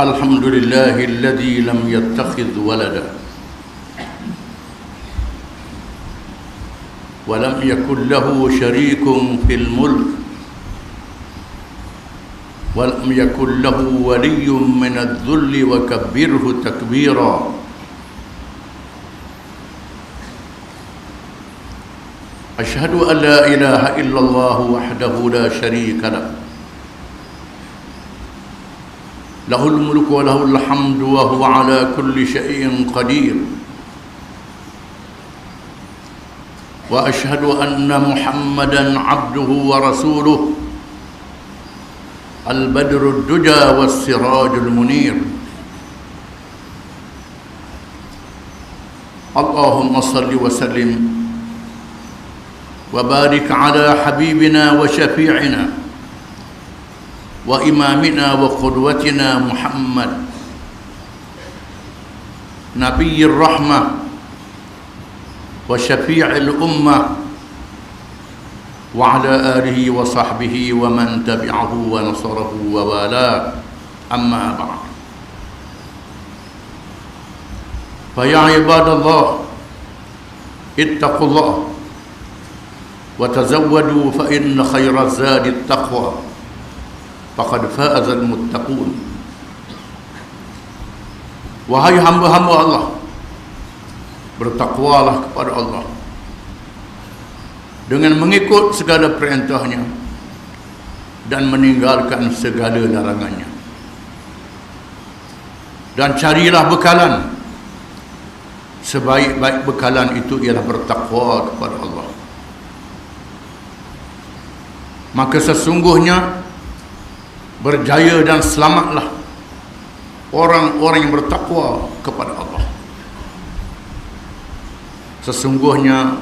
الحمد لله الذي لم يتخذ ولدا ولم يكن له شريك في الملك ولم يكن له ولي من الذل وكبره تكبيرا أشهد أن لا إله إلا الله وحده لا شريك له له الملك وله الحمد وهو على كل شيء قدير. وأشهد أن محمدا عبده ورسوله البدر الدجى والسراج المنير. اللهم صل وسلم وبارك على حبيبنا وشفيعنا وإمامنا وقدوتنا محمد. نبي الرحمة وشفيع الأمة وعلى آله وصحبه ومن تبعه ونصره ووالاه. أما بعد. فيا عباد الله اتقوا الله وتزودوا فإن خير الزاد التقوى. Faqad fa'azal muttaqun wahai hamba-hamba Allah bertakwalah kepada Allah. Dengan mengikut segala perintahnya dan meninggalkan segala larangannya. Dan carilah bekalan. Sebaik-baik bekalan itu ialah bertakwa kepada Allah. Maka sesungguhnya berjaya dan selamatlah orang-orang yang bertakwa kepada Allah. Sesungguhnya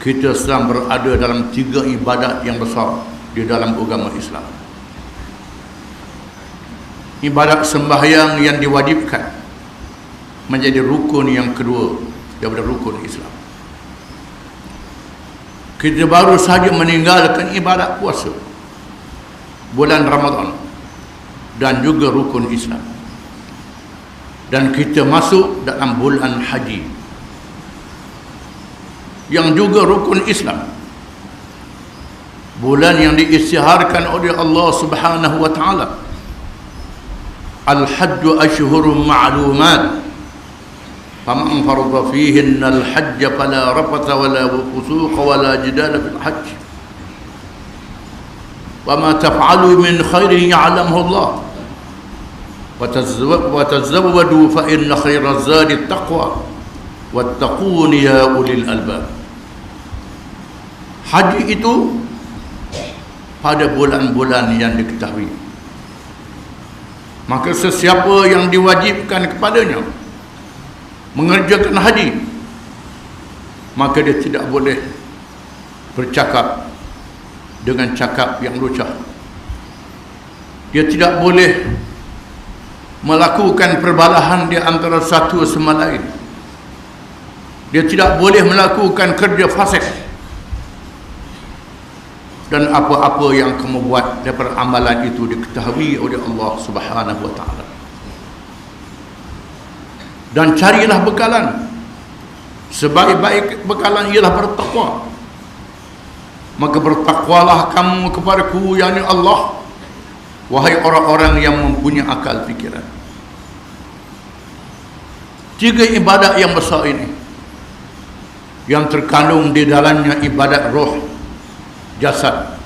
kita sedang berada dalam tiga ibadat yang besar di dalam agama Islam. Ibadat sembahyang yang diwajibkan menjadi rukun yang kedua daripada rukun Islam. Kita baru saja meninggalkan ibadat puasa bulan Ramadan dan juga rukun Islam. Dan kita masuk dalam bulan haji yang juga rukun Islam. Bulan yang diisytiharkan oleh Allah Subhanahu wa taala. Al-Hajj ashhurun ma'lumat. Faman farada fihinna al-hajj fala rafatha wala fusuqa wala وما تفعلوا من خير يعلمه الله وتزودوا فإن خير الزاد التقوى واتقون ya ulil albab Haji itu pada bulan-bulan yang diketahui. Maka sesiapa yang diwajibkan kepadanya mengerjakan haji, maka dia tidak boleh bercakap dengan cakap yang lucah. Dia tidak boleh melakukan perbalahan di antara satu sama lain. Dia tidak boleh melakukan kerja fasik. Dan apa-apa yang kamu buat daripada amalan itu diketahui oleh Allah Subhanahu wa taala. Dan carilah bekalan. Sebaik-baik bekalan ialah bertakwa maka bertakwalah kamu kepadaku yakni Allah. Wahai orang-orang yang mempunyai akal fikiran. Tiga ibadat yang besar ini. Yang terkandung di dalamnya ibadat roh jasad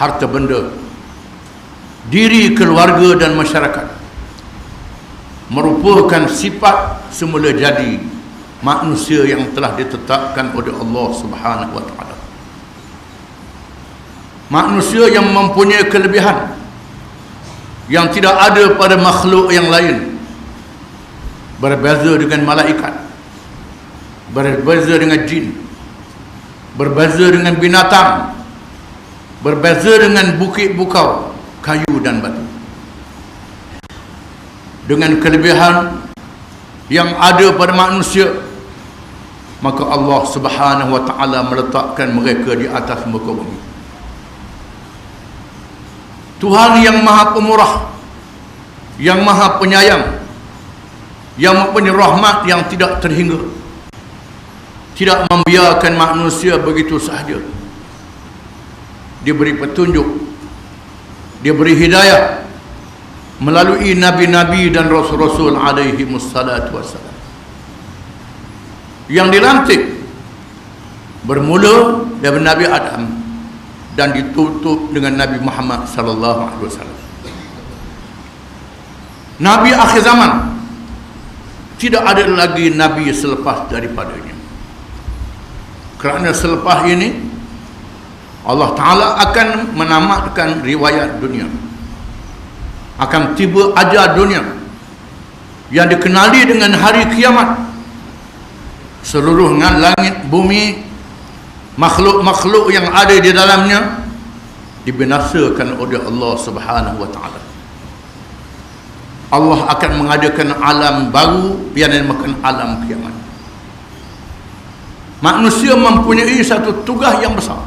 harta benda diri keluarga dan masyarakat. Merupakan sifat semula jadi manusia yang telah ditetapkan oleh Allah Subhanahu wa taala manusia yang mempunyai kelebihan yang tidak ada pada makhluk yang lain. Berbeza dengan malaikat. Berbeza dengan jin. Berbeza dengan binatang. Berbeza dengan bukit bukau kayu dan batu. Dengan kelebihan yang ada pada manusia maka Allah Subhanahu wa taala meletakkan mereka di atas muka bumi Tuhan yang maha pemurah yang maha penyayang yang mempunyai rahmat yang tidak terhingga tidak membiarkan manusia begitu sahaja. Dia beri petunjuk dia beri hidayah melalui nabi-nabi dan rasul-rasul alaihi wassalatu wassalam. Yang dilantik bermula dari Nabi Adam dan ditutup dengan Nabi Muhammad sallallahu alaihi wasallam. Nabi akhir zaman. Tidak ada lagi nabi selepas daripadanya. Kerana selepas ini Allah Ta'ala akan menamatkan riwayat dunia. Akan tiba ajar dunia yang dikenali dengan hari kiamat. Seluruh langit bumi makhluk-makhluk yang ada di dalamnya dibinasakan oleh Allah Subhanahu wa taala. Allah akan mengadakan alam baru yang dinamakan alam kiamat. Manusia mempunyai satu tugas yang besar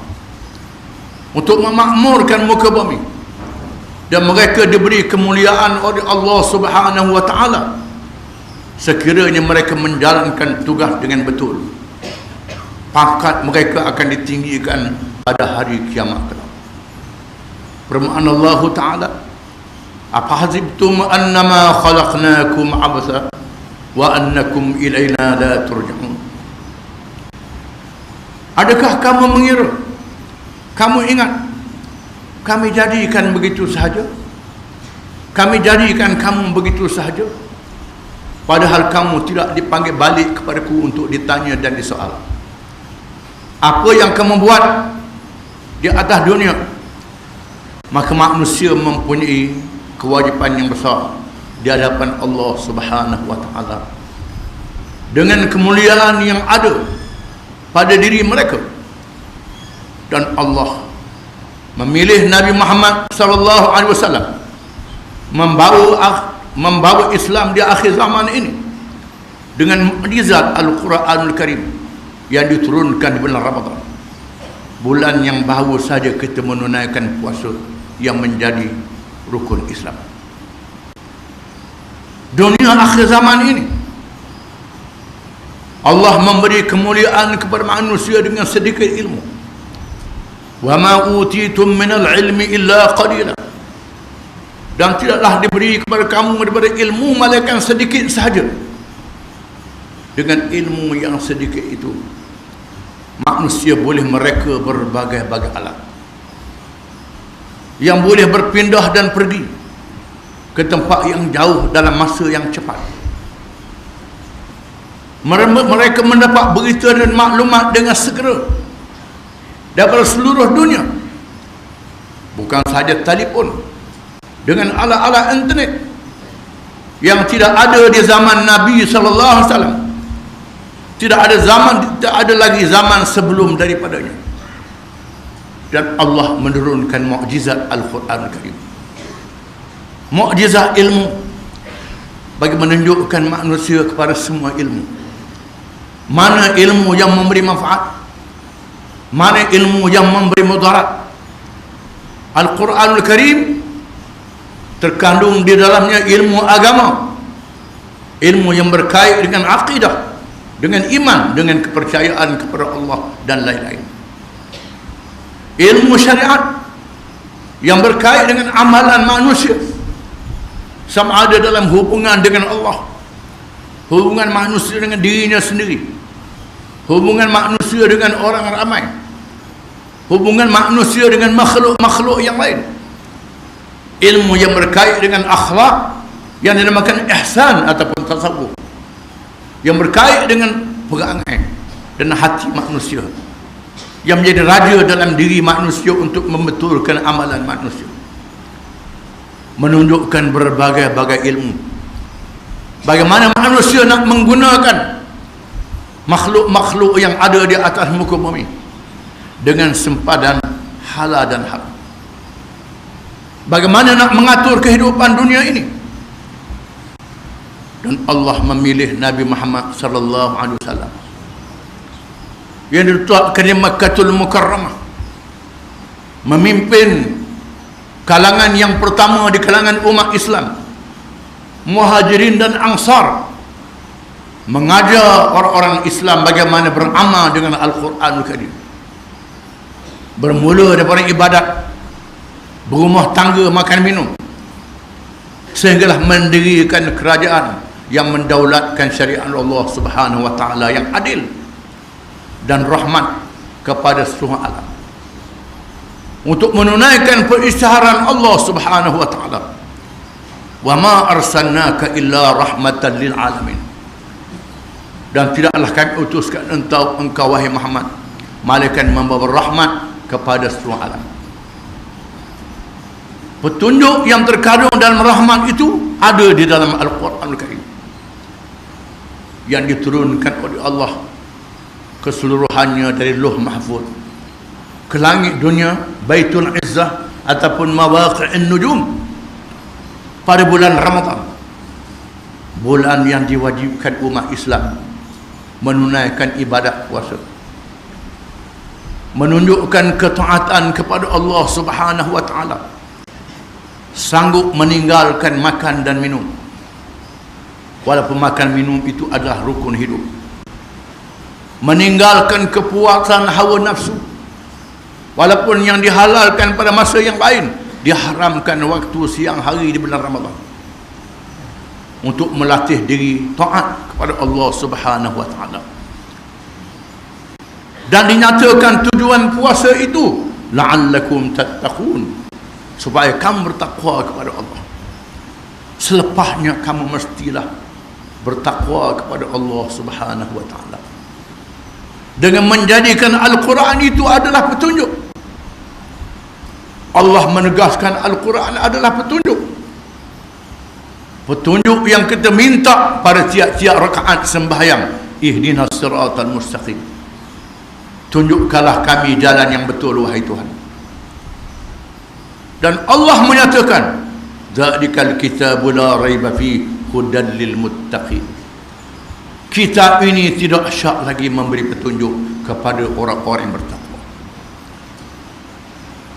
untuk memakmurkan muka bumi dan mereka diberi kemuliaan oleh Allah Subhanahu wa taala sekiranya mereka menjalankan tugas dengan betul pangkat mereka akan ditinggikan pada hari kiamat kelak. Firman Allah taala apa hazibtum annama khalaqnakum abatha wa annakum ilaina la turja'un. Adakah kamu mengira kamu ingat kami jadikan begitu sahaja? Kami jadikan kamu begitu sahaja? Padahal kamu tidak dipanggil balik kepadaku untuk ditanya dan disoal apa yang kamu buat di atas dunia maka manusia mempunyai kewajipan yang besar di hadapan Allah Subhanahu wa taala. Dengan kemuliaan yang ada pada diri mereka. Dan Allah memilih Nabi Muhammad sallallahu alaihi wasallam membawa membawa Islam di akhir zaman ini dengan mukjizat Al-Quranul Karim yang diturunkan di bulan Ramadan. Bulan yang baru saja kita menunaikan puasa yang menjadi rukun Islam. Dunia akhir zaman ini Allah memberi kemuliaan kepada manusia dengan sedikit ilmu. Wa ma utitum min al-ilmi illa qalila. Dan tidaklah diberi kepada kamu daripada ilmu malaikat sedikit sahaja. Dengan ilmu yang sedikit itu manusia boleh mereka berbagai-bagai alat yang boleh berpindah dan pergi ke tempat yang jauh dalam masa yang cepat. Mereka mendapat berita dan maklumat dengan segera daripada seluruh dunia. Bukan sahaja telefon dengan alat-alat internet yang tidak ada di zaman Nabi sallallahu alaihi wasallam tidak ada zaman tidak ada lagi zaman sebelum daripadanya. Dan Allah menurunkan mukjizat Al-Quran Karim. Mukjizat ilmu. Bagi menunjukkan manusia kepada semua ilmu. Mana ilmu yang memberi manfaat? Mana ilmu yang memberi mudarat? Al-Quranul Karim terkandung di dalamnya ilmu agama. Ilmu yang berkait dengan akidah dengan iman dengan kepercayaan kepada Allah dan lain-lain. Ilmu syariat yang berkait dengan amalan manusia sama ada dalam hubungan dengan Allah. Hubungan manusia dengan dirinya sendiri. Hubungan manusia dengan orang ramai. Hubungan manusia dengan makhluk-makhluk yang lain. Ilmu yang berkait dengan akhlak yang dinamakan ihsan ataupun tasawuf yang berkait dengan perangai dan hati manusia yang menjadi raja dalam diri manusia untuk membetulkan amalan manusia menunjukkan berbagai-bagai ilmu bagaimana manusia nak menggunakan makhluk-makhluk yang ada di atas muka bumi dengan sempadan halal dan hak. Bagaimana nak mengatur kehidupan dunia ini? Dan Allah memilih Nabi Muhammad sallallahu alaihi wasallam. Yang diletakkan di Makkahul Mukarramah memimpin kalangan yang pertama di kalangan umat Islam. Muhajirin dan ansar. Mengajar orang-orang Islam bagaimana beramal dengan Al-Quran Karim bermula daripada ibadat. Berumah tangga makan minum. Sehinggalah mendirikan kerajaan yang mendaulatkan syariat Allah Subhanahu wa taala yang adil dan rahmat kepada seluruh alam. Untuk menunaikan perisytiharan Allah Subhanahu wa taala. Wa ma arsalnaka illa rahmatan lil alamin. Dan tidaklah kami utuskan engkau engkau wahai Muhammad malaikat membawa rahmat kepada seluruh alam. Petunjuk yang terkandung dalam rahmat itu ada di dalam Al-Quran yang diturunkan oleh Allah keseluruhannya dari Luh Mahfud ke langit dunia Baitul Izzah ataupun Mawaqi'in Nujum pada bulan Ramadan. Bulan yang diwajibkan umat Islam menunaikan ibadat puasa. Menunjukkan ketaatan kepada Allah Subhanahu wa taala. Sanggup meninggalkan makan dan minum walaupun makan minum itu adalah rukun hidup. Meninggalkan kepuasan hawa nafsu. Walaupun yang dihalalkan pada masa yang lain diharamkan waktu siang hari di bulan Ramadan. Untuk melatih diri taat kepada Allah Subhanahu wa taala. Dan dinyatakan tujuan puasa itu la'allakum tattaqun. Supaya kamu bertakwa kepada Allah. Selepasnya kamu mestilah bertakwa kepada Allah Subhanahu wa taala. Dengan menjadikan Al-Quran itu adalah petunjuk. Allah menegaskan Al-Quran adalah petunjuk. Petunjuk yang kita minta pada tiap-tiap rakaat sembahyang. Ihdinas siratal mustaqim. Tunjukkanlah kami jalan yang betul wahai Tuhan. Dan Allah menyatakan zalikal kitabu la raiba fi hudan lil muttaqin. Kitab ini tidak syak lagi memberi petunjuk kepada orang-orang yang bertakwa.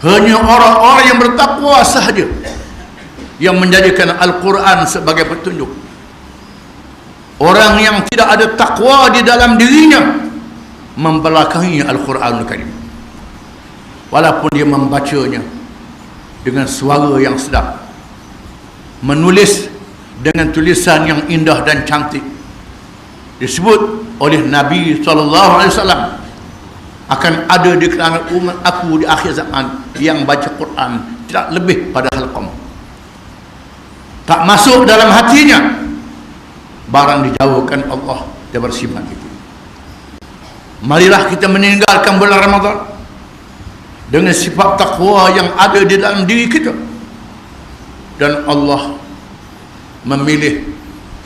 Hanya orang-orang yang bertakwa sahaja yang menjadikan Al-Quran sebagai petunjuk. Orang yang tidak ada takwa di dalam dirinya membelakangi Al-Quran Al-Karim walaupun dia membacanya dengan suara yang sedap menulis dengan tulisan yang indah dan cantik. Disebut oleh Nabi SAW akan ada di kalangan umat aku di akhir zaman yang baca Quran tidak lebih pada halqam. Tak masuk dalam hatinya. Barang dijauhkan Allah dia bersifat itu. Marilah kita meninggalkan bulan Ramadan dengan sifat takwa yang ada di dalam diri kita. Dan Allah memilih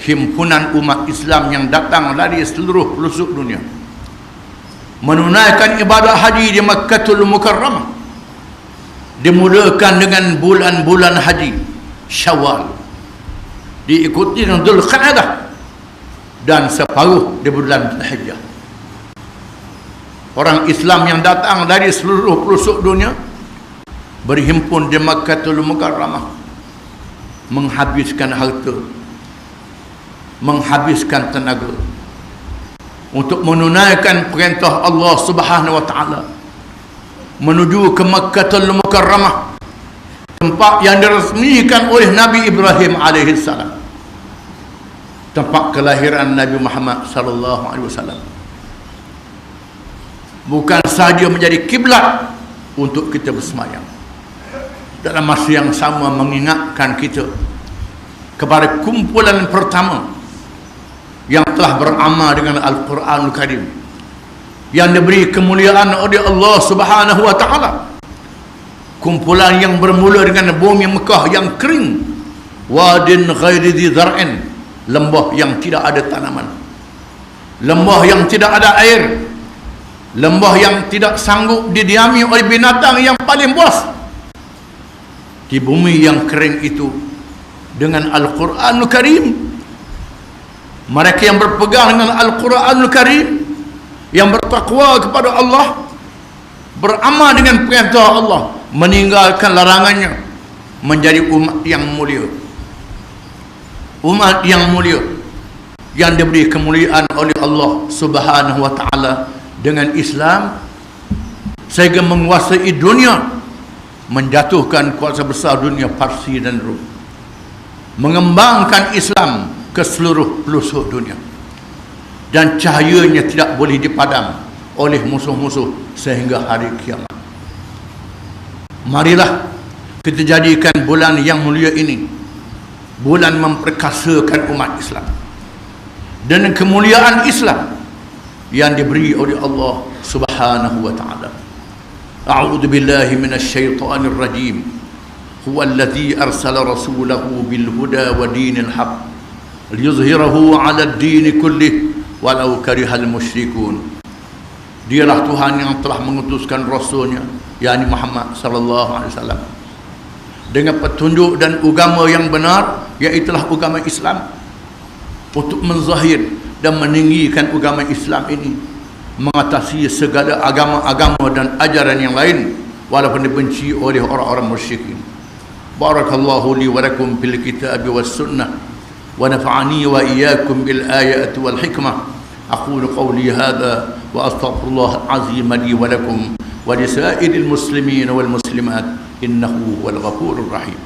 himpunan umat Islam yang datang dari seluruh pelosok dunia. Menunaikan ibadah haji di Makkatul Mukarramah dimulakan dengan bulan-bulan haji Syawal. Diikuti dengan Dhul dan separuh di bulan Hijjah orang Islam yang datang dari seluruh pelosok dunia berhimpun di Makkatul Mukarramah menghabiskan harta menghabiskan tenaga untuk menunaikan perintah Allah Subhanahu wa taala menuju ke Makkatul Mukarramah tempat yang diresmikan oleh Nabi Ibrahim alaihi salam. Tempat kelahiran Nabi Muhammad sallallahu alaihi wasallam. Bukan sahaja menjadi kiblat untuk kita bersemayam dalam masa yang sama mengingatkan kita kepada kumpulan pertama yang telah beramal dengan Al-Quran Al-Karim yang diberi kemuliaan oleh Allah Subhanahu Wa Taala. Kumpulan yang bermula dengan bumi Mekah yang kering wadin ghairi di zar'in lembah yang tidak ada tanaman lembah yang tidak ada air lembah yang tidak sanggup didiami oleh binatang yang paling buas di bumi yang kering itu dengan Al-Quranul Karim. Mereka yang berpegang dengan Al-Quranul Karim yang bertakwa kepada Allah beramal dengan perintah Allah meninggalkan larangannya menjadi umat yang mulia. Umat yang mulia yang diberi kemuliaan oleh Allah Subhanahu wa taala dengan Islam sehingga menguasai dunia menjatuhkan kuasa besar dunia Parsi dan Rom. Mengembangkan Islam ke seluruh pelosok dunia. Dan cahayanya tidak boleh dipadam oleh musuh-musuh sehingga hari kiamat. Marilah kita jadikan bulan yang mulia ini bulan memperkasakan umat Islam. Dan kemuliaan Islam yang diberi oleh Allah Subhanahu wa taala. Billahi minasyaitonir rajim. Huwa alladhi arsala rasulahu bil huda wa dinil haqq liyuzhirahu 'ala ad-din kullih walau karihal musyrikun. Dialah Tuhan yang telah mengutuskan rasulnya yakni Muhammad sallallahu alaihi wasallam dengan petunjuk dan agama yang benar iaitu agama Islam untuk menzahir dan meninggikan agama Islam ini mengatasi segala agama-agama dan ajaran yang lain walaupun dibenci oleh orang-orang musyrikin barakallahu li wa lakum fil kitab was sunnah wa nafa'ani wa iyyakum bil ayati wal hikmah. Aqulu qawli hadha wa astaghfirullah azim li wa lakum wa li sa'iril muslimin wal muslimat innahu wal ghafurur rahim